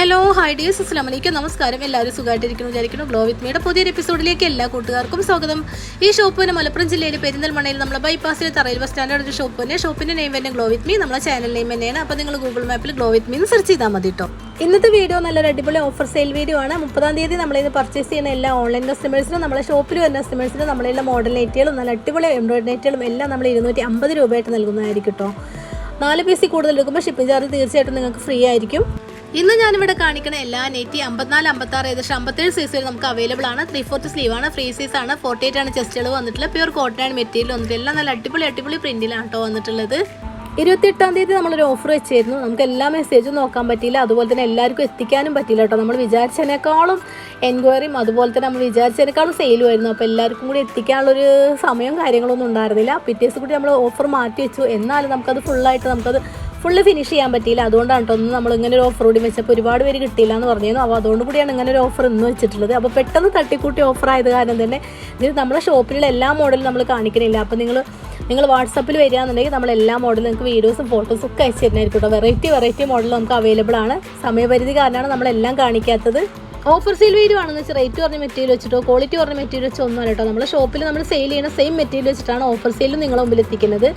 Hello hi dears അസ്ലാം വലൈക്കും നമസ്കാരം. എല്ലാവരും സുഖമായിട്ടിരിക്കുന്നു വിചാരിക്കുന്നു. ഗ്ലോ വിത്ത് മീയുടെ പുതിയൊരു എപ്പിസോഡിലേക്ക് എല്ലാ കൂട്ടുകാർക്കും സ്വാഗതം. ഈ ഷോപ്പിന് മലപ്പുറം ജില്ലയിലെ പെരിന്തൽമണ്ണയിൽ നമ്മളെ ബൈപ്പാസിലെ തറയിൽ ബസ് സ്റ്റാൻഡേർഡ് ഒരു ഷോപ്പ് തന്നെ ഷോപ്പിന്റെ നെയിം തന്നെ ഗ്ലോ വിത്ത് മീ നമ്മളെ ചാനൽ നെയിം തന്നെയാണ്. അപ്പോൾ നിങ്ങൾ ഗൂഗിൾ മാപ്പിൽ ഗ്ലോ വിത്ത് മീ എന്ന് സെർച്ച് ചെയ്താൽ മതി കേട്ടോ ഇന്നത്തെ വീഡിയോ നല്ല അടിപൊളി ഓഫർ സെയിൽ വീഡിയോ ആണ്. മുപ്പതാം തീയതി നമ്മളിത് പർച്ചേസ് ചെയ്യുന്ന എല്ലാ ഓൺലൈൻ കസ്റ്റമേഴ്സിനും നമ്മളെ ഷോപ്പിൽ വരുന്ന കസ്റ്റമേഴ്സിനും നമ്മളെല്ലാം മോഡൽ നെറ്റുകളും നല്ല അടിപൊളി എംബ്രോയിഡറി നെറ്റുകളും എല്ലാം നമ്മൾ ഇരുന്നൂറ്റി അമ്പത് രൂപയായിട്ട് നൽകുന്നതായിരിക്കും കേട്ടോ നാല് പീസിൽ കൂടുതൽ എടുക്കുമ്പോൾ ഷിപ്പിംഗ് ചാർജ് തീർച്ചയായിട്ടും നിങ്ങൾക്ക് ഫ്രീ ആയിരിക്കും. ഇന്ന് ഞാനിവിടെ കാണിക്കുന്ന എല്ലാ നെറ്റി അമ്പത്തിനാല് അമ്പത്തി ആറ് ഏകദേശം അമ്പത്തേഴ് സൈസ് വരെ നമുക്ക് അവൈലബിൾ ആണ്. ത്രീ ഫോർത്ത് സ്ലീവ് ആണ് ഫ്രീ സൈസ് ആണ്. ഫോർട്ടി എയ്റ്റ് ആണ് ചെസ്റ്റുകൾ വന്നിട്ടുള്ള. പ്യൂർ കോട്ടൺ ആണ് മെറ്റീരിയൽ വന്നിട്ട് എല്ലാം നല്ല അടിപൊളി അടിപൊളി പ്രിന്റിലാണ് കേട്ടോ വന്നിട്ടുള്ളത്. ഇരുപത്തെട്ടാം തീയതി നമ്മളൊരു ഓഫർ വെച്ചായിരുന്നു നമുക്ക് എല്ലാ മെസ്സേജും നോക്കാൻ പറ്റിയില്ല. അതുപോലെ തന്നെ എല്ലാവർക്കും എത്തിക്കാനും പറ്റില്ല കേട്ടോ നമ്മൾ വിചാരിച്ചതിനേക്കാളും എൻക്വയറിയും അതുപോലെ തന്നെ നമ്മൾ വിചാരിച്ചതിനേക്കാളും സെയിലും ആയിരുന്നു. അപ്പോൾ എല്ലാവർക്കും കൂടി എത്തിക്കാനുള്ളൊരു സമയവും കാര്യങ്ങളൊന്നും ഉണ്ടായിരുന്നില്ല. പിറ്റേസ് കൂടി നമ്മൾ ഓഫർ മാറ്റി വെച്ചു. എന്നാലും നമുക്കത് ഫുള്ളായിട്ട് നമുക്കത് ഫുള്ള് ഫിനിഷ് ചെയ്യാൻ പറ്റിയില്ല. അതുകൊണ്ടാണ് കേട്ടോ ഒന്ന് നമ്മൾ ഇങ്ങനെ ഒരു ഓഫർ കൂടി വെച്ചപ്പോൾ ഒരുപാട് പേര് കിട്ടിയില്ല എന്ന് പറഞ്ഞിരുന്നു. അപ്പോൾ അതുകൊണ്ട് കൂടിയാണ് ഇങ്ങനെ ഒരു ഓഫർ ഇന്ന് വെച്ചിട്ടുള്ളത്. അപ്പോൾ പെട്ടെന്ന് തട്ടിക്കൂട്ടി ഓഫർ ആയത് കാരണം തന്നെ ഇത് നമ്മുടെ ഷോപ്പിലുള്ള എല്ലാ മോഡലും നമ്മൾ കാണിക്കണില്ല. അപ്പോൾ നിങ്ങൾ നിങ്ങൾ വാട്സപ്പിൽ വരികയാണെന്നുണ്ടെങ്കിൽ നമ്മൾ എല്ലാ മോഡലും നിങ്ങൾക്ക് വീഡിയോസും ഫോട്ടോസും ഒക്കെ അയച്ചു തരുന്നതായിരിക്കും കേട്ടോ വെറൈറ്റി വെറൈറ്റി മോഡൽ നമുക്ക് അവൈലബിൾ ആണ്. സമയപരിധി കാരണമാണ് നമ്മളെല്ലാം കാണിക്കാത്തത്. ഓഫർ സെയിൽ വീഡിയോ ആണെന്ന് വെച്ചാൽ റേറ്റ് പറഞ്ഞ മെറ്റീരിയൽ വെച്ചിട്ടോ ക്വാളിറ്റി പറഞ്ഞ മെറ്റീരിയൽ വെച്ചോ ഒന്നും അല്ല കേട്ടോ നമ്മുടെ ഷോപ്പിൽ നമ്മൾ സെയിൽ ചെയ്യുന്ന സെയിം മെറ്റീരിയൽ വെച്ചിട്ടാണ് ഓഫർ സെയിലും നിങ്ങളുടെ മുമ്പിൽ എത്തിക്കുന്നത്.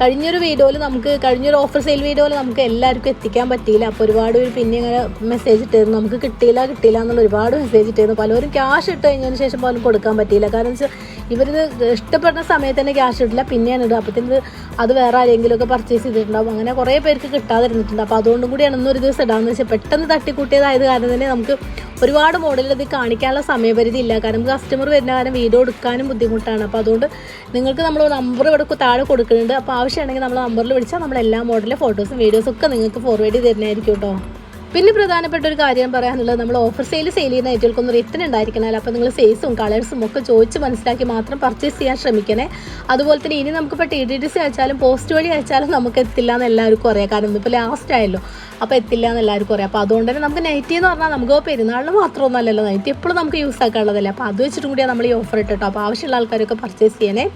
കഴിഞ്ഞൊരു വീഡിയോയിൽ നമുക്ക് കഴിഞ്ഞൊരു ഓഫർ സെയിൽ വീഡിയോയിൽ നമുക്ക് എല്ലാവർക്കും എത്തിക്കാൻ പറ്റിയില്ല. അപ്പോൾ ഒരുപാട് പേര് പിന്നെ ഇങ്ങനെ മെസ്സേജ് ഇട്ടിരുന്നു. നമുക്ക് കിട്ടിയില്ല കിട്ടിയില്ല എന്നുള്ള ഒരുപാട് മെസ്സേജ് ഇട്ടിരുന്നു. പലരും ക്യാഷ് ഇട്ട് കഴിഞ്ഞതിന് ശേഷം പോലും കൊടുക്കാൻ പറ്റിയില്ല. കാരണം വെച്ചാൽ ഇവരിത് ഇഷ്ടപ്പെടുന്ന സമയത്ത് തന്നെ ക്യാഷ് ഇട്ടില്ല. പിന്നെയാണ് ഇടുക അപ്പോഴത്തേക്ക് അത് വേറെ ആരെങ്കിലുമൊക്കെ പർച്ചേസ് ചെയ്തിട്ടുണ്ടാവും. അങ്ങനെ കുറേ പേർക്ക് കിട്ടാതിരുന്നിട്ടുണ്ട്. അപ്പോൾ അതുകൊണ്ടും കൂടിയാണ് ഇന്നൊരു ദിവസം ഇടാമെന്ന് വെച്ചാൽ പെട്ടെന്ന് തട്ടിക്കൂട്ടിയതായത് കാരണം തന്നെ നമുക്ക് ഒരുപാട് മോഡലിൽ ഇത് കാണിക്കാനുള്ള സമയപരിധി ഇല്ല. കാരണം കസ്റ്റമർ വരുന്ന കാരണം വീഡിയോ എടുക്കാനും ബുദ്ധിമുട്ടാണ്. അപ്പോൾ അതുകൊണ്ട് നിങ്ങൾക്ക് നമ്മൾ നമ്പർ ഇവിടെ താഴെ കൊടുക്കുന്നുണ്ട്. അപ്പോൾ ആവശ്യമാണെങ്കിൽ നമ്മൾ നമ്പറിൽ വിളിച്ചാൽ നമ്മൾ എല്ലാ മോഡലിലെ ഫോട്ടോസും വീഡിയോസും ഒക്കെ നിങ്ങൾക്ക് ഫോർവേഡ് ചെയ്ത് തരുന്നതായിരിക്കും കേട്ടോ പിന്നെ പ്രധാനപ്പെട്ട ഒരു കാര്യം പറയാനുള്ളത് നമ്മൾ ഓഫർ സെയിൽ സെയിൽ ചെയ്യുന്ന ഐറ്റങ്ങൾക്കൊന്നും റിട്ടേൺ ഉണ്ടായിരിക്കണമല്ലോ. അപ്പോൾ നിങ്ങൾ സൈസും കളേഴ്സും ഒക്കെ ചോദിച്ച് മനസ്സിലാക്കി മാത്രം പർച്ചേസ് ചെയ്യാൻ ശ്രമിക്കണേ. അതുപോലെ തന്നെ ഇനി നമുക്കിപ്പോൾ ടി ഡി ഡി സി അയച്ചാലും പോസ്റ്റ് വഴി അയച്ചാലും നമുക്ക് എത്തില്ല എന്ന് എല്ലാവർക്കും അറിയാം. കാരണം ഇന്നിപ്പോൾ ലാസ്റ്റ് ആയല്ലോ. അപ്പോൾ എത്തില്ല എന്ന് എല്ലാവർക്കും അറിയാം. അപ്പോൾ അതുകൊണ്ട് തന്നെ നമുക്ക് നൈറ്റി എന്ന് പറഞ്ഞാൽ നമുക്ക് പെരുന്നാളിന് മാത്രമൊന്നുമല്ലല്ലോ നൈറ്റി എപ്പോഴും നമുക്ക് യൂസ് ആക്കാനുള്ളതല്ലേ. അപ്പോൾ അത് വെച്ചിട്ടും കൂടിയാണ് നമ്മൾ ഈ ഓഫർ ഇട്ടോ അപ്പോൾ ആവശ്യമുള്ള ആൾക്കാരൊക്കെ പർച്ചേസ് ചെയ്യണേ.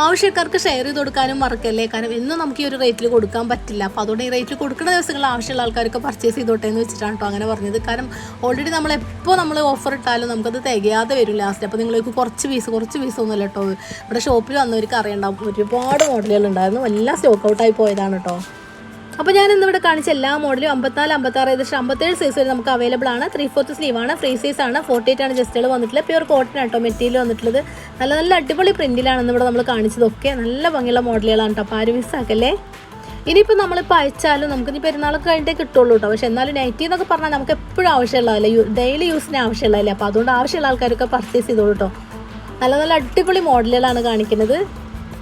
ആവശ്യക്കാർക്ക് ഷെയർ ചെയ്ത് കൊടുക്കാനും മറക്കല്ലേ? കാരണം എന്നും നമുക്ക് ഈ ഒരു റേറ്റിൽ കൊടുക്കാൻ പറ്റില്ല. അപ്പോൾ അതുകൊണ്ട് ഈ റേറ്റിൽ കൊടുക്കുന്ന ദിവസങ്ങൾ ആവശ്യമുള്ള ആൾക്കാർക്ക് പർച്ചേസ് ചെയ്തോട്ടെ എന്ന് വെച്ചിട്ടാണ് കേട്ടോ അങ്ങനെ പറഞ്ഞത്. കാരണം ഓൾറെഡി നമ്മൾ എപ്പോൾ നമ്മൾ ഓഫർ ഇട്ടാലും നമുക്കത് തികയാതെ വരും ലാസ്റ്റ് അപ്പോൾ നിങ്ങൾക്ക് കുറച്ച് പീസ് കുറച്ച് പീസ് ഒന്നുമല്ല കേട്ടോ ഇവിടെ ഷോപ്പിൽ വന്നവർക്ക് അറിയണ്ട ഒരുപാട് മോഡലുകൾ ഉണ്ടായിരുന്നു. എല്ലാം സ്റ്റോക്ക് ഔട്ടായി പോയതാണ് കേട്ടോ അപ്പോൾ ഞാൻ ഇന്നിവിടെ കാണിച്ച എല്ലാ മോഡലും അമ്പത്തിനാല് അമ്പത്താറ് ഏകദേശം അമ്പത്തേഴ് സൈസ് വരെ നമുക്ക് അവൈലബിൾ ആണ്. ത്രീ ഫോർത്ത് ആണ് ഫ്രീ സൈസ് ആണ്. ഫോർട്ടി എയ്റ്റ് ആണ് ജസ്റ്റുകൾ വന്നിട്ടുള്ളത്. പ്യൂർ കോട്ടൺ ആട്ടോ മെറ്റീരിയൽ വന്നിട്ടുള്ളത്. നല്ല നല്ല അടിപൊളി പ്രിന്റിലാണ് ഇന്നിവിടെ നമ്മൾ കാണിച്ചതൊക്കെ. നല്ല ഭംഗിയുള്ള മോഡലുകളാണ് കേട്ടോ അപ്പോൾ ആരും മിസ്സാക്കല്ലേ ഇനിയിപ്പോൾ നമ്മളിപ്പോൾ അയച്ചാലും നമുക്ക് ഇനി പെരുന്നാളൊക്കെ കഴിഞ്ഞിട്ടേ കിട്ടുള്ളൂ കേട്ടോ പക്ഷെ എന്നാലും നൈറ്റി എന്നൊക്കെ പറഞ്ഞാൽ നമുക്ക് എപ്പോഴും ആവശ്യമുള്ളതല്ലേ ഡെയിലി യൂസിന് ആവശ്യമുള്ളതല്ലേ അപ്പോൾ അതുകൊണ്ട് ആവശ്യമുള്ള ആൾക്കാരൊക്കെ പർച്ചേസ് ചെയ്തോളൂ കേട്ടോ നല്ല നല്ല അടിപൊളി മോഡലുകളാണ് കാണിക്കുന്നത്.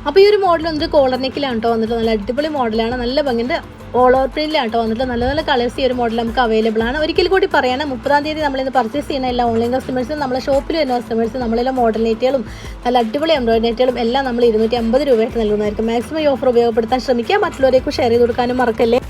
അപ്പോൾ ഈ ഒരു മോഡൽ വന്നിട്ട് കോളർ നെക്കിലാണ് കേട്ടോ വന്നിട്ട് നല്ല അടിപൊളി മോഡലാണ് നല്ല ഭംഗിന്റെ ഓൾ ഓവർ കേട്ടോ വന്നിട്ട് നല്ല നല്ല കളേഴ്സ് ഈ ഒരു മോഡൽ നമുക്ക് അവൈലബിൾ ആണ്. ഒരിക്കൽ കൂടി പറയണം മുപ്പതാം തീയതി നമ്മൾ ഇന്ന് പർച്ചേസ് ചെയ്യുന്ന എല്ലാ ഓൺലൈൻ കസ്റ്റമേഴ്സും നമ്മളെ ഷോപ്പിൽ വരുന്ന കസ്റ്റമേഴ്സും നമ്മളെല്ലാം മോഡൽ നെറ്റുകളും നല്ല അടിപൊളി എംബ്രോയിഡ് നെറ്റുകളും എല്ലാം നമ്മൾ ഇരുന്നൂറ്റി അമ്പത് രൂപയായിട്ട് നൽകുന്നതായിരിക്കും. മാക്സിമം ഈ ഓഫർ ഉപയോഗപ്പെടുത്താൻ ശ്രമിക്കുക. മറ്റുള്ളവരേക്കും ഷെയർ ചെയ്ത് കൊടുക്കാനും മറക്കല്ലേ.